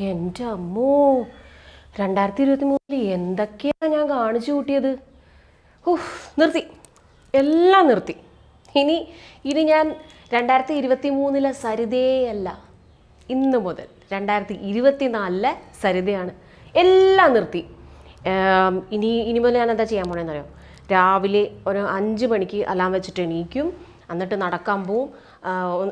എന്റെ അമ്മോ. രണ്ടായിരത്തി ഇരുപത്തി മൂന്നിൽ എന്തൊക്കെയാണ് ഞാൻ കാണിച്ചു കൂട്ടിയത്? ഓ നിർത്തി. എല്ലാം നിർത്തി. ഇനി ഇനി ഞാൻ രണ്ടായിരത്തി ഇരുപത്തി മൂന്നിലെ സരിതയല്ല. ഇന്ന് മുതൽ രണ്ടായിരത്തി ഇരുപത്തി നാലിലെ സരിതയാണ്. എല്ലാം നിർത്തി. ഇനി ഇനി മുതൽ ഞാൻ എന്താ ചെയ്യാൻ പോണെന്നറിയോ? രാവിലെ ഒരു അഞ്ച് മണിക്ക് അലാം വെച്ചിട്ട് എണീക്കും. എന്നിട്ട് നടക്കാൻ പോവും.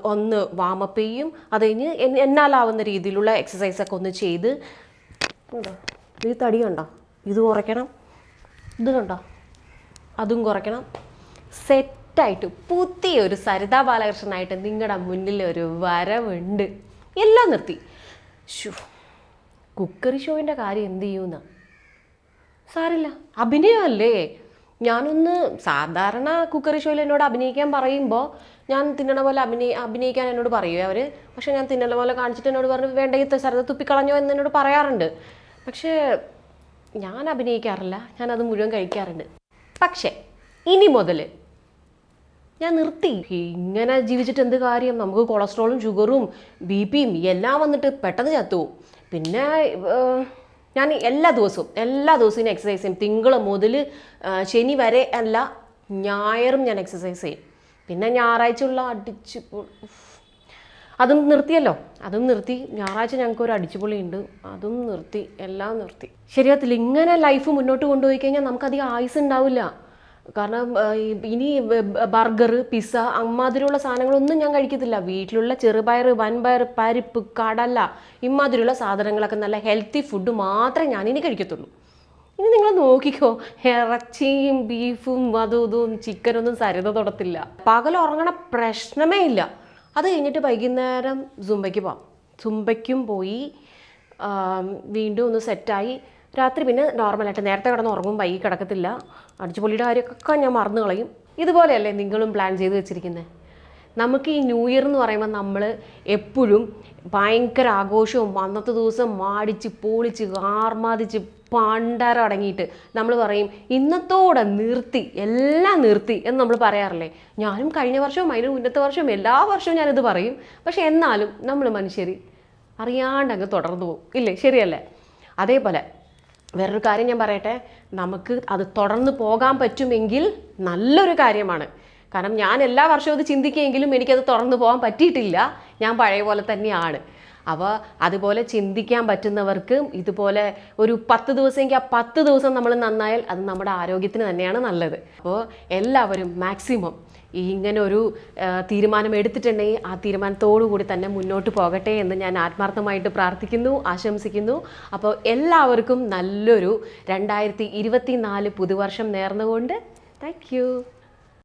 ഒന്ന് വാമപ്പ് ചെയ്യും. അത് കഴിഞ്ഞ് എന്നാലാവുന്ന രീതിയിലുള്ള എക്സസൈസൊക്കെ ഒന്ന് ചെയ്ത്. കണ്ടോ? ഈ തടി കണ്ടോ? ഇത് കുറയ്ക്കണം. ഇത് കണ്ടോ? അതും കുറയ്ക്കണം. സെറ്റായിട്ട് പുതിയ ഒരു സരിതാ ബാലകൃഷ്ണനായിട്ട് നിങ്ങളുടെ മുന്നിൽ ഒരു വരവുണ്ട്. എല്ലാം നിർത്തി. ഷു കുക്കറി ഷോയിന്റെ കാര്യം എന്ത് ചെയ്യുമെന്ന സാരില്ല. അഭിനയമല്ലേ ഞാനൊന്ന് സാധാരണ കുക്കറി ഷോയിൽ എന്നോട് അഭിനയിക്കാൻ പറയുമ്പോൾ ഞാൻ തിന്നണ പോലെ അഭിനയി അഭിനയിക്കാൻ എന്നോട് പറയുമേ അവർ പക്ഷേ ഞാൻ തിന്നണ പോലെ കാണിച്ചിട്ട് എന്നോട് പറഞ്ഞു വേണ്ട ഈ സരത തുപ്പിക്കളഞ്ഞോ എന്ന് എന്നോട് പറയാറുണ്ട്. പക്ഷേ ഞാൻ അഭിനയിക്കാറില്ല. ഞാൻ അത് മുഴുവൻ കഴിക്കാറുണ്ട്. പക്ഷേ ഇനി മുതൽ ഞാൻ നിർത്തി. ഇങ്ങനെ ജീവിച്ചിട്ട് എന്ത് കാര്യം? നമുക്ക് കൊളസ്ട്രോളും ഷുഗറും ബി പിയും എല്ലാം വന്നിട്ട് പെട്ടെന്ന് ചത്തുപോകും പിന്നെ ഞാൻ എല്ലാ ദിവസവും എല്ലാ ദിവസവും എക്സസൈസ് ചെയ്യും. തിങ്കൾ മുതൽ ശനി വരെ അല്ല ഞായറും ഞാൻ എക്സസൈസ് ചെയ്യും. പിന്നെ ഞായറാഴ്ച ഉള്ള അടിച്ച് പൊ- ഉഫ്. അതും നിർത്തിയല്ലോ. അതും നിർത്തി. ഞായറാഴ്ച ഞങ്ങൾക്ക് ഒരു അടിച്ചുപൊളിയുണ്ട്. അതും നിർത്തി എല്ലാം നിർത്തി. ശരിയാത്തില്ല ഇങ്ങനെ ലൈഫ് മുന്നോട്ട് കൊണ്ടുപോയി കഴിഞ്ഞാൽ നമുക്കധികം ആയുസ് ഉണ്ടാവില്ല. കാരണം ഇനി ബർഗർ പിസ്സ അമ്മാതിരിയുള്ള സാധനങ്ങളൊന്നും ഞാൻ കഴിക്കത്തില്ല. വീട്ടിലുള്ള ചെറുപയർ വൻപയർ പരിപ്പ് കടല ഇമ്മാതിരിയുള്ള സാധനങ്ങളൊക്കെ നല്ല ഹെൽത്തി ഫുഡ് മാത്രമേ ഞാൻ ഇനി കഴിക്കത്തുള്ളൂ. ഇനി നിങ്ങൾ നോക്കിക്കോ ഇറച്ചിയും ബീഫും അതും ഇതും ചിക്കനൊന്നും സരിത തൊടത്തില്ല. പകൽ ഉറങ്ങണ പ്രശ്നമേ ഇല്ല. അത് കഴിഞ്ഞിട്ട് വൈകുന്നേരം സുംബയ്ക്ക് പോവാം. സുംബയ്ക്കും പോയി വീണ്ടും ഒന്ന് സെറ്റായി രാത്രി പിന്നെ നോർമലായിട്ട് നേരത്തെ കിടന്ന് ഉറങ്ങും വൈകി കിടക്കത്തില്ല. അടിച്ചുപൊളിയുടെ കാര്യമൊക്കെ ഞാൻ മറന്നു കളയും. ഇതുപോലെയല്ലേ നിങ്ങളും പ്ലാൻ ചെയ്ത് വെച്ചിരിക്കുന്നത് നമുക്ക് ഈ ന്യൂ ഇയർ എന്ന് പറയുമ്പോൾ നമ്മൾ എപ്പോഴും ഭയങ്കര ആഘോഷവും അന്നത്തെ ദിവസം മാടിച്ച് പൊളിച്ച് ആർമാദിച്ച് പണ്ടാരം അടങ്ങിയിട്ട് നമ്മൾ പറയും ഇന്നത്തോടെ നിർത്തി എല്ലാം നിർത്തി എന്ന് നമ്മൾ പറയാറില്ലേ? ഞാനും കഴിഞ്ഞ വർഷവും അതിന് മുന്നത്തെ വർഷവും എല്ലാ വർഷവും ഞാനിത് പറയും. പക്ഷെ എന്നാലും നമ്മൾ മനുഷ്യർ അറിയാണ്ട് അങ്ങ് തുടർന്നു പോകും ഇല്ലേ? ശരിയല്ലേ? അതേപോലെ വേറൊരു കാര്യം ഞാൻ പറയട്ടെ? നമുക്ക് അത് തുടർന്ന് പോകാൻ പറ്റുമെങ്കിൽ നല്ലൊരു കാര്യമാണ്. കാരണം ഞാൻ എല്ലാ വർഷവും അത് ചിന്തിക്കുമെങ്കിലും എനിക്കത് തുറന്നു പോകാൻ പറ്റിയിട്ടില്ല. ഞാൻ പഴയ പോലെ തന്നെയാണ്. അപ്പോൾ അതുപോലെ ചിന്തിക്കാൻ പറ്റുന്നവർക്ക് ഇതുപോലെ ഒരു പത്ത് ദിവസമെങ്കിൽ ആ പത്ത് ദിവസം നമ്മൾ നന്നായാൽ അത് നമ്മുടെ ആരോഗ്യത്തിന് തന്നെയാണ് നല്ലത്. അപ്പോൾ എല്ലാവരും മാക്സിമം ഈ ഇങ്ങനെ ഒരു തീരുമാനം എടുത്തിട്ടുണ്ടെങ്കിൽ ആ തീരുമാനത്തോടു കൂടി തന്നെ മുന്നോട്ട് പോകട്ടെ എന്ന് ഞാൻ ആത്മാർത്ഥമായിട്ട് പ്രാർത്ഥിക്കുന്നു ആശംസിക്കുന്നു. അപ്പോൾ എല്ലാവർക്കും നല്ലൊരു രണ്ടായിരത്തി ഇരുപത്തി നാല് പുതുവർഷം നേർന്നുകൊണ്ട്. താങ്ക്